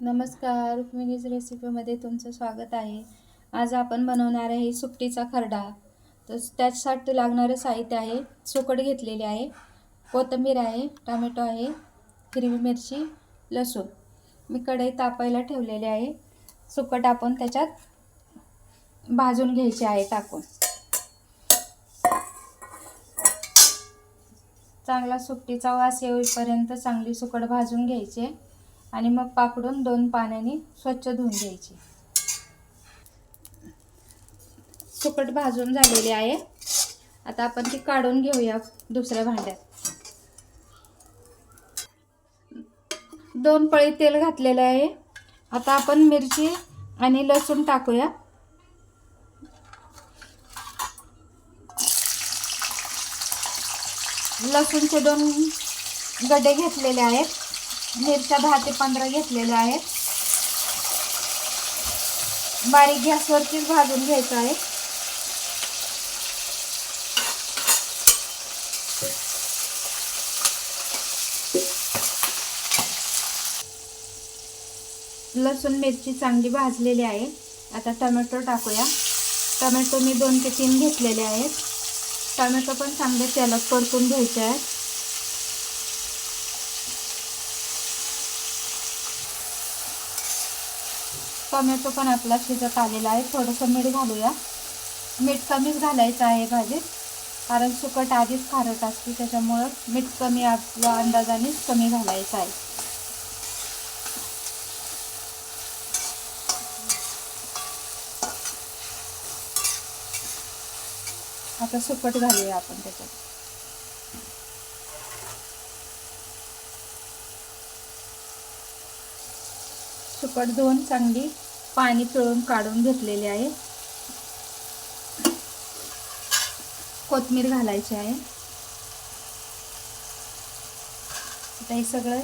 नमस्कार रुक्मिणीज रेसिपीमध्ये तुमचं स्वागत आहे. आज आपण बनवणार आहे सुकटीचा खरडा. तर त्याच्यासाठी लागणारं साहित्य आहे सुकट घेतलेले आहे कोथिंबीर आहे टोमॅटो आहे हिरवी मिरची लसूण. मी कढई तापायला ठेवलेले आहे. सुकट आपण त्याच्यात भाजून घ्यायचे आहे टाकून. चांगला सुकटीचा वास येईपर्यंत चांगली सुकट भाजून घ्यायचे. आणि मग पाकडून दोन पाण्याने स्वच्छ धुवून घ्यायची. सुकट भाजून झालेली आहे. आता आपण ती काढून घेऊया दुसऱ्या भांड्यात. दोन पळी तेल घातलेलं आहे. आता आपण मिरची आणि लसूण टाकूया. लसूणचे दोन गड्डे घेतलेले आहेत. मिरच्या दहा ते पंधरा घेतलेल्या आहेत. बारीक गॅसवरतीच भाजून घ्यायचं आहे. लसूण मिरची चांगली भाजलेली आहे. आता टोमॅटो टाकूया. टोमॅटो मी दोन ते तीन घेतलेले आहेत. टोमॅटो पण चांगले तेलात परतून घ्यायचे आहेत. टोमॅटो पण आपला शिजत आलेला आहे. थोडंसं मीठ घालूया. मीठ कमीच घालायचं आहे भाजीत. कारण सुकट आधीच खारट असते त्याच्यामुळं मीठ कमी आपल्या अंदाजानेच कमी घालायचं आहे. आता सुकट घालूया आपण त्याच्यात. सुकट धुवून चांगली पाणी पिळून काढून घेतलेले आहे. कोथमीर घालायची आहे. आता हे सगळं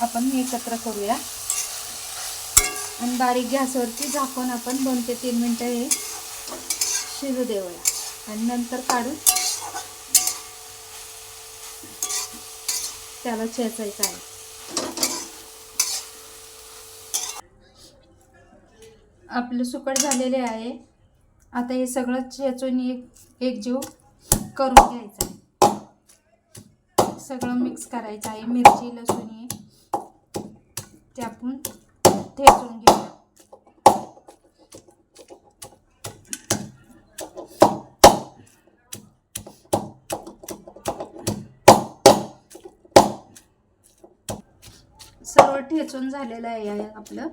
आपण एकत्र करूया. आणि बारीक गॅसवरती झाकून आपण दोन ते तीन मिनटं हे शिजू देऊया. आणि नंतर काढून त्याला चेचायचं आहे. आपलं सुकट झालेले आहे. आता हे सगळं चेचून एक एकजीव करून घ्यायचं आहे. सगळं मिक्स करायचं आहे. मिरची लसूण हे ते आपण ठेचून घेऊया. सर्व ठेचून झालेलं आहे आपलं.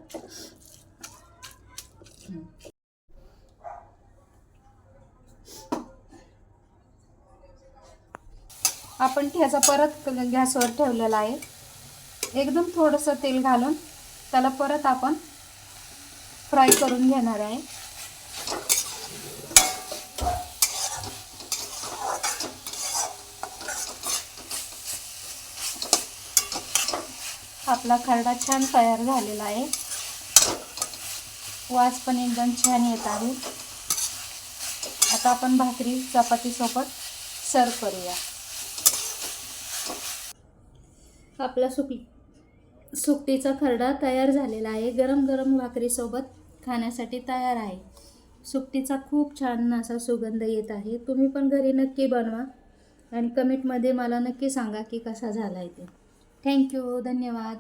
आपण ठ्याचा परत गॅसवर ठेवलेला आहे. एकदम थोडंसं तेल घालून त्याला परत आपण फ्राय करून घेणार आहे. आपला खरडा छान तयार झालेला आहे. वास पण एकदम छान येत आहे. आता आपण भाकरी चपातीसोबत सर्व करूया. आपला सुक सुकटीचा खरडा तयार झालेला आहे. गरम गरम भाकरीसोबत खाण्यासाठी तयार आहे. सुकटीचा खूप छान असा सुगंध येत आहे. तुम्ही पण घरी नक्की बनवा आणि कमेंटमध्ये मला नक्की सांगा की कसा झाला आहे ते थँक्यू धन्यवाद.